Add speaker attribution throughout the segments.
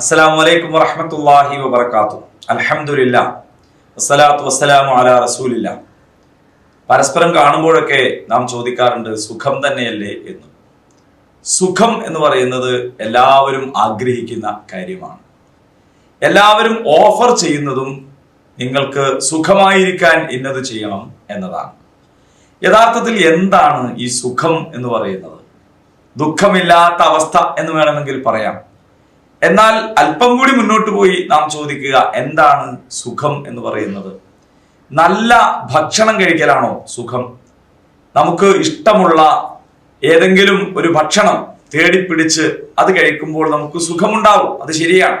Speaker 1: അസ്സലാമു അലൈക്കും വറഹ്മത്തുള്ളാഹി വബർക്കാത്തു അൽഹംദുലില്ലാ. വസ്സലാത്തു വസ്സലാമു അലാ റസൂലില്ല. പരസ്പരം കാണുമ്പോഴൊക്കെ നാം ചോദിക്കാറുണ്ട് സുഖം തന്നെയല്ലേ എന്ന്? സുഖം എന്ന് പറയുന്നത് എല്ലാവരും ആഗ്രഹിക്കുന്ന കാര്യമാണ്. എല്ലാവരും ഓഫർ ചെയ്യുന്നതും നിങ്ങൾക്ക് സുഖമായിരിക്കാൻ ഇന്നത് ചെയ്യണം എന്നതാണ്. യഥാർത്ഥത്തിൽ എന്താണ് ഈ സുഖം എന്ന് പറയുന്നത്? ദുഃഖമില്ലാത്ത അവസ്ഥ എന്ന് വേണമെങ്കിൽ പറയാം. എന്നാൽ അല്പം കൂടി മുന്നോട്ട് പോയി നാം ചോദിക്കുക എന്താണ് സുഖം എന്ന് പറയുന്നത്? നല്ല ഭക്ഷണം കഴിക്കലാണോ സുഖം? നമുക്ക് ഇഷ്ടമുള്ള ഏതെങ്കിലും ഒരു ഭക്ഷണം തേടിപ്പിടിച്ച് അത് കഴിക്കുമ്പോൾ നമുക്ക് സുഖമുണ്ടാവും അത് ശരിയാണ്.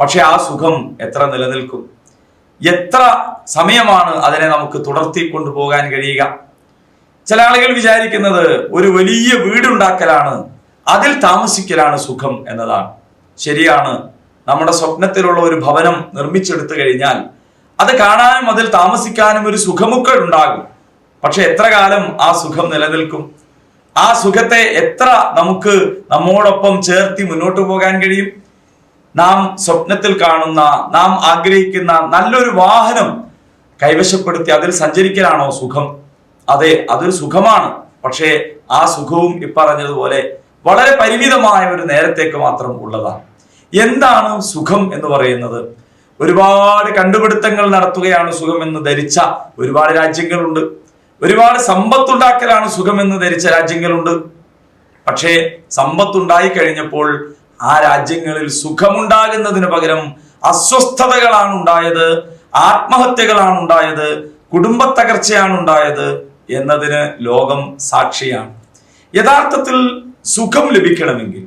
Speaker 1: പക്ഷെ ആ സുഖം എത്ര നിലനിൽക്കും? എത്ര സമയമാണ് അതിനെ നമുക്ക് തുടർത്തി കൊണ്ടുപോകാൻ കഴിയുക? ചില ആളുകൾ വിചാരിക്കുന്നത് ഒരു വലിയ വീടുണ്ടാക്കലാണ് അതിൽ താമസിക്കലാണ് സുഖം എന്നതാണ്. ശരിയാണ്. നമ്മുടെ സ്വപ്നത്തിലുള്ള ഒരു ഭവനം നിർമ്മിച്ചെടുത്തു കഴിഞ്ഞാൽ അത് കാണാനും അതിൽ താമസിക്കാനും ഒരു സുഖമുക്കൾ ഉണ്ടാകും. പക്ഷെ എത്ര കാലം ആ സുഖം നിലനിൽക്കും? ആ സുഖത്തെ എത്ര നമുക്ക് നമ്മോടൊപ്പം ചേർത്തി മുന്നോട്ട് പോകാൻ കഴിയും? നാം സ്വപ്നത്തിൽ കാണുന്ന നാം ആഗ്രഹിക്കുന്ന നല്ലൊരു വാഹനം കൈവശപ്പെടുത്തി അതിൽ സഞ്ചരിക്കലാണോ സുഖം? അതെ അതൊരു സുഖമാണ്. പക്ഷേ ആ സുഖവും ഇപ്പറഞ്ഞതുപോലെ വളരെ പരിമിതമായ ഒരു നേരത്തേക്ക് മാത്രം ഉള്ളതാണ്. എന്താണ് സുഖം എന്ന് പറയുന്നത്? ഒരുപാട് കണ്ടുപിടുത്തങ്ങൾ നടത്തുകയാണ് എന്ന് ധരിച്ച ഒരുപാട് രാജ്യങ്ങളുണ്ട്. ഒരുപാട് സമ്പത്തുണ്ടാക്കലാണ് എന്ന് ധരിച്ച രാജ്യങ്ങളുണ്ട്. പക്ഷേ സമ്പത്തുണ്ടായി കഴിഞ്ഞപ്പോൾ ആ രാജ്യങ്ങളിൽ സുഖമുണ്ടാകുന്നതിന് പകരം അസ്വസ്ഥതകളാണ് ഉണ്ടായത് ആത്മഹത്യകളാണ് ഉണ്ടായത് കുടുംബ തകർച്ചയാണ് ഉണ്ടായത് എന്നതിന് ലോകം സാക്ഷിയാണ്. യഥാർത്ഥത്തിൽ സുഖം ലഭിക്കണമെങ്കിൽ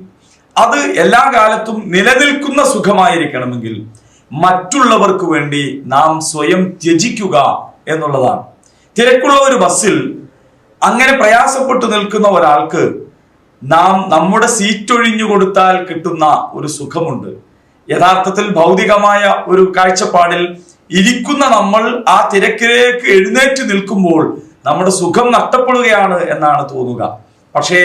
Speaker 1: അത് എല്ലാ കാലത്തും നിലനിൽക്കുന്ന സുഖമായിരിക്കണമെങ്കിൽ മറ്റുള്ളവർക്ക് വേണ്ടി നാം സ്വയം ത്യജിക്കുക എന്നുള്ളതാണ്. തിരക്കുള്ള ഒരു ബസ്സിൽ അങ്ങനെ പ്രയാസപ്പെട്ടു നിൽക്കുന്ന ഒരാൾക്ക് നാം നമ്മുടെ സീറ്റ് ഒഴിഞ്ഞു കൊടുത്താൽ കിട്ടുന്ന ഒരു സുഖമുണ്ട്. യഥാർത്ഥത്തിൽ ഭൗതികമായ ഒരു കാഴ്ചപ്പാടിൽ ഇരിക്കുന്ന നമ്മൾ ആ തിരക്കിലേക്ക് എഴുന്നേറ്റ് നിൽക്കുമ്പോൾ നമ്മുടെ സുഖം നഷ്ടപ്പെടുകയാണ് എന്നാണ് തോന്നുക. പക്ഷേ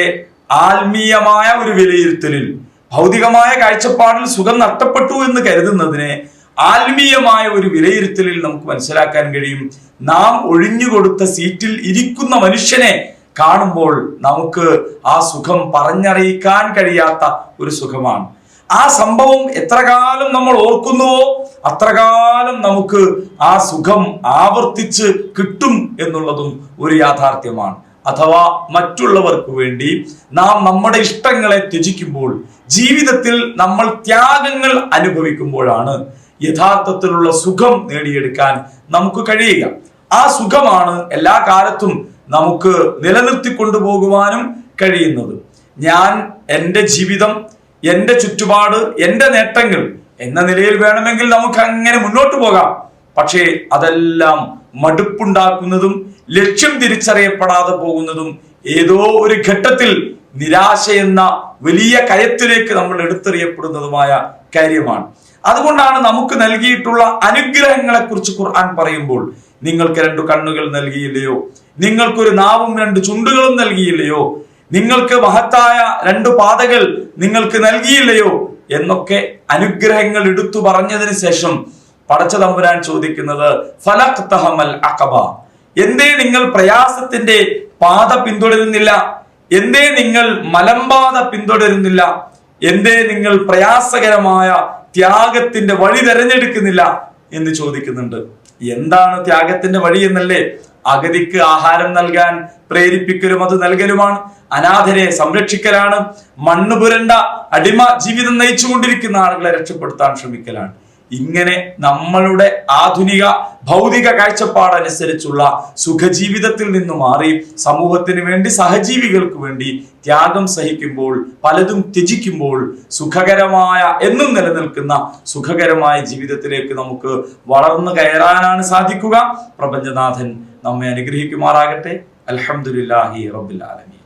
Speaker 1: ആത്മീയമായ ഒരു വിലയിരുത്തലിൽ ഭൗതികമായ കാഴ്ചപ്പാടിൽ സുഖം നഷ്ടപ്പെട്ടു എന്ന് കരുതുന്നതിനെ ആത്മീയമായ ഒരു വിലയിരുത്തലിൽ നമുക്ക് മനസ്സിലാക്കാൻ കഴിയും. നാം ഒഴിഞ്ഞുകൊടുത്ത സീറ്റിൽ ഇരിക്കുന്ന മനുഷ്യനെ കാണുമ്പോൾ നമുക്ക് ആ സുഖം പറഞ്ഞറിയിക്കാൻ കഴിയാത്ത ഒരു സുഖമാണ്. ആ സംഭവം എത്ര കാലം നമ്മൾ ഓർക്കുന്നുവോ അത്രകാലം നമുക്ക് ആ സുഖം ആവർത്തിച്ച് കിട്ടും എന്നുള്ളതും ഒരു യാഥാർത്ഥ്യമാണ്. അഥവാ മറ്റുള്ളവർക്ക് വേണ്ടി നാം നമ്മുടെ ഇഷ്ടങ്ങളെ ത്യജിക്കുമ്പോൾ ജീവിതത്തിൽ നമ്മൾ ത്യാഗങ്ങൾ അനുഭവിക്കുമ്പോഴാണ് യഥാർത്ഥത്തിലുള്ള സുഖം നേടിയെടുക്കാൻ നമുക്ക് കഴിയുക. ആ സുഖമാണ് എല്ലാ കാലത്തും നമുക്ക് നിലനിർത്തി കൊണ്ടുപോകുവാനും കഴിയുന്നത്. ഞാൻ എന്റെ ജീവിതം എന്റെ ചുറ്റുപാട് എന്റെ നേട്ടങ്ങൾ എന്ന നിലയിൽ വേണമെങ്കിൽ നമുക്ക് അങ്ങനെ മുന്നോട്ട് പോകാം. പക്ഷേ അതെല്ലാം മടുപ്പുണ്ടാക്കുന്നതും ലക്ഷ്യം തിരിച്ചറിയപ്പെടാതെ പോകുന്നതും ഏതോ ഒരു ഘട്ടത്തിൽ നിരാശ എന്ന വലിയ കയത്തിലേക്ക് നമ്മൾ എടുത്തെറിയപ്പെടുന്നതുമായ കാര്യമാണ്. അതുകൊണ്ടാണ് നമുക്ക് നൽകിയിട്ടുള്ള അനുഗ്രഹങ്ങളെ കുറിച്ച് ഖുർആൻ പറയുമ്പോൾ നിങ്ങൾക്ക് രണ്ടു കണ്ണുകൾ നൽകിയില്ലയോ? നിങ്ങൾക്കൊരു നാവും രണ്ട് ചുണ്ടുകളും നൽകിയില്ലയോ? നിങ്ങൾക്ക് മഹത്തായ രണ്ടു പാതകൾ നിങ്ങൾക്ക് നൽകിയില്ലയോ? എന്നൊക്കെ അനുഗ്രഹങ്ങൾ എടുത്തു പറഞ്ഞതിന് ശേഷം പടച്ച തമ്പുരാൻ ചോദിക്കുന്നത് ഫലഖ്തഹമൽ അഖബ. എന്തേ നിങ്ങൾ പ്രയാസത്തിന്റെ പാത പിന്തുടരുന്നില്ല? എന്തേ നിങ്ങൾ മലമ്പാത പിന്തുടരുന്നില്ല? എന്തേ നിങ്ങൾ പ്രയാസകരമായ ത്യാഗത്തിന്റെ വഴി തെരഞ്ഞെടുക്കുന്നില്ല എന്ന് ചോദിക്കുന്നുണ്ട്. എന്താണ് ത്യാഗത്തിന്റെ വഴി എന്നല്ലേ? അഗതിക്ക് ആഹാരം നൽകാൻ പ്രേരിപ്പിക്കലും അത് നൽകലുമാണ്. അനാഥരെ സംരക്ഷിക്കലാണ്. മണ്ണ് പുരണ്ട അടിമ ജീവിതം നയിച്ചുകൊണ്ടിരിക്കുന്ന ആളുകളെ രക്ഷപ്പെടുത്താൻ ശ്രമിക്കലാണ്. ഇങ്ങനെ നമ്മളുടെ ആധുനിക ഭൗതിക കാഴ്ചപ്പാടനുസരിച്ചുള്ള സുഖജീവിതത്തിൽ നിന്ന് മാറി സമൂഹത്തിന് വേണ്ടി സഹജീവികൾക്ക് വേണ്ടി ത്യാഗം സഹിക്കുമ്പോൾ പലതും ത്യജിക്കുമ്പോൾ സുഖകരമായ എന്നും നിലനിൽക്കുന്ന സുഖകരമായ ജീവിതത്തിലേക്ക് നമുക്ക് വളർന്നു കയറാനാണ് സാധിക്കുക. പ്രപഞ്ചനാഥൻ നമ്മെ അനുഗ്രഹിക്കുമാറാകട്ടെ. അലഹമുല്ലാഹി റബ്ബിൽ ആലമീൻ.